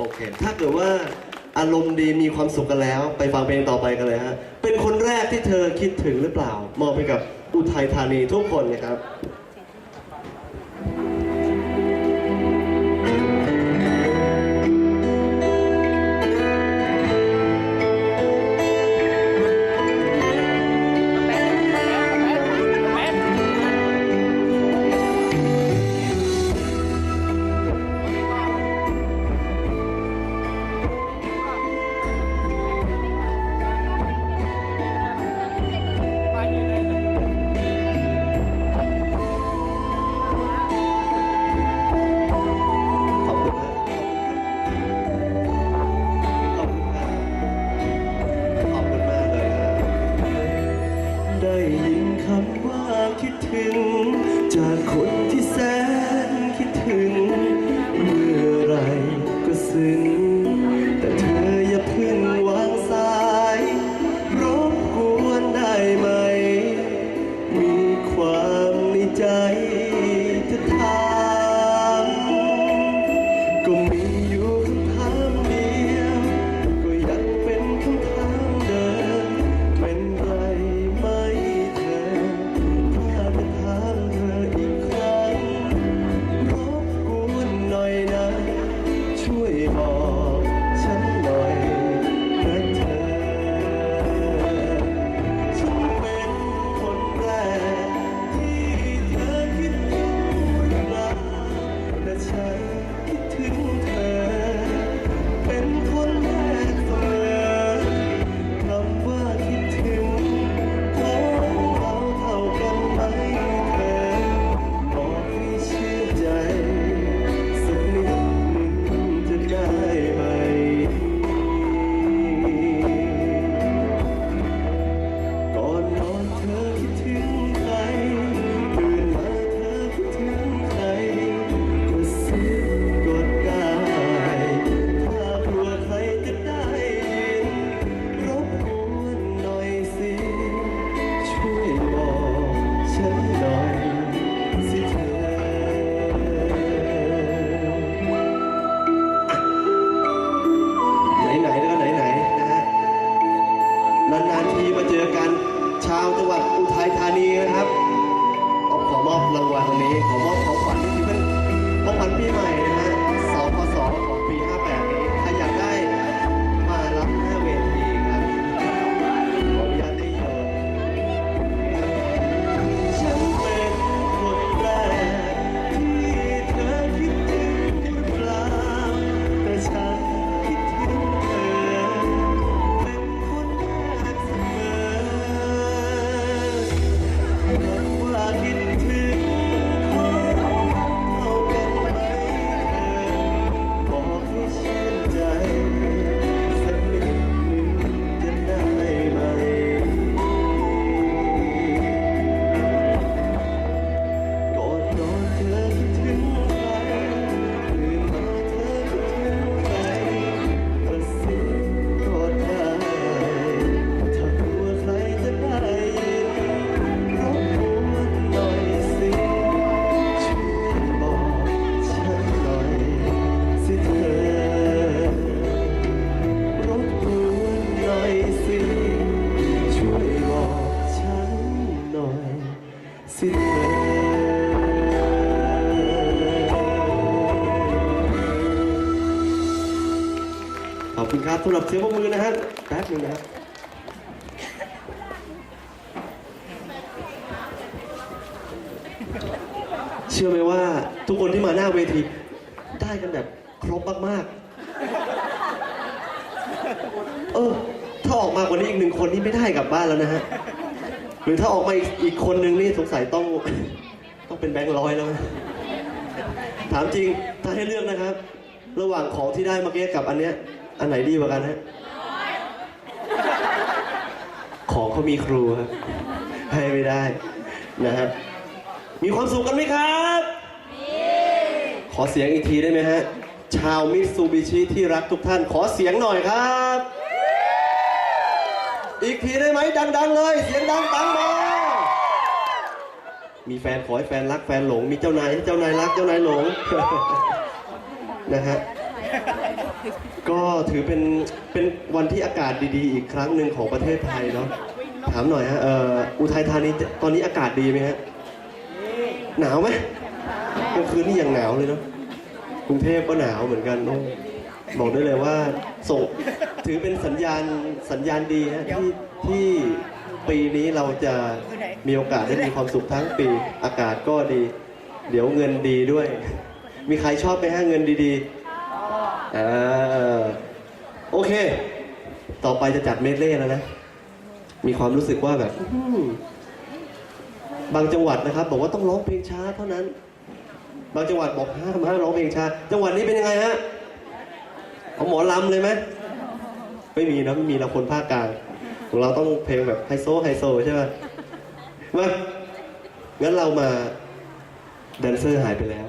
โอเค ถ้าเกิดว่าอารมณ์ดีมีความสุขกันแล้ว ไปฟังเพลงต่อไปกันเลยฮะ เป็นคนแรกที่เธอคิดถึงหรือเปล่ามอบไปกับอุทัยธานีทุกคนนะครับ ทัยธานีนะครับขอมอบรางวัลตรงนี้ขอมอบของขวัญที่เป็นของขวัญปีใหม่นะฮะ สำหรับเสียงปรบมือนะฮะแป๊บหนึงนะครับเชื่อไหมว่าทุกคนที่มาหน้าเวทีได้กันแบบครบมากๆ เออ ถ้าออกมากว่านี้อีกหนึ่งคนนี่ไม่ได้กลับบ้านแล้วนะฮะ หรือถ้าออกมาอีกอีกคนนึงนี่สงสัยต้อง ต้องเป็นแบงค์ร้อยแล้วนะถามจริงถ้าให้เลือกนะครับ ระหว่างของที่ได้เมื่อกี้กับอันเนี้ย อันไหนดีกว่ากันฮะของเขามีครูครับให้ไม่ได้นะครับมีความสุขกันไหมครับขอเสียงอีกทีได้ไหมฮะ ชาวมิตซูบิชิที่รักทุกท่านขอเสียงหน่อยครับ อีกทีได้ไหมดัง ๆ เลย เสียงดังปังมามีแฟนขอให้แฟนรักแฟนหลง มีเจ้านายให้เจ้านายรักเจ้านายหลงนะฮะ ก็ถือเป็นเป็นวันที่อากาศดีๆ อีกครั้งหนึ่งของประเทศไทยเนาะถามหน่อยฮะเอ่ออุทัยธานีตอนนี้อากาศดีไหมฮะหนาวไหมกลางคืนนี่ยังหนาวเลยเนาะกรุงเทพก็หนาวเหมือนกันโอ้บอกได้เลยว่าส่งถือเป็นสัญญาณสัญญาณดีฮะที่ที่ปีนี้เราจะมีโอกาสได้มีความสุขทั้งปีอากาศก็ดี เดี๋ยวเงินดีด้วย มีใครชอบไหมฮะเงินดีๆ อ่าโอเค ต่อไปจะจัดเมดเล่แล้วนะ มีความรู้สึกว่าแบบอื้อหือบางจังหวัดนะครับ บอกว่าต้องร้องเพลงช้าเท่านั้น บางจังหวัดบอกห้ามห้ามร้องเพลงช้า จังหวัดนี้เป็นยังไงฮะเอาหมอลำเลยไหมไม่มีนะไม่มีเราคนภาคกลางของเราต้องเพลงแบบไฮโซไฮโซใช่ไหมมางั้นเรามาแดนเซอร์หายไปแล้ว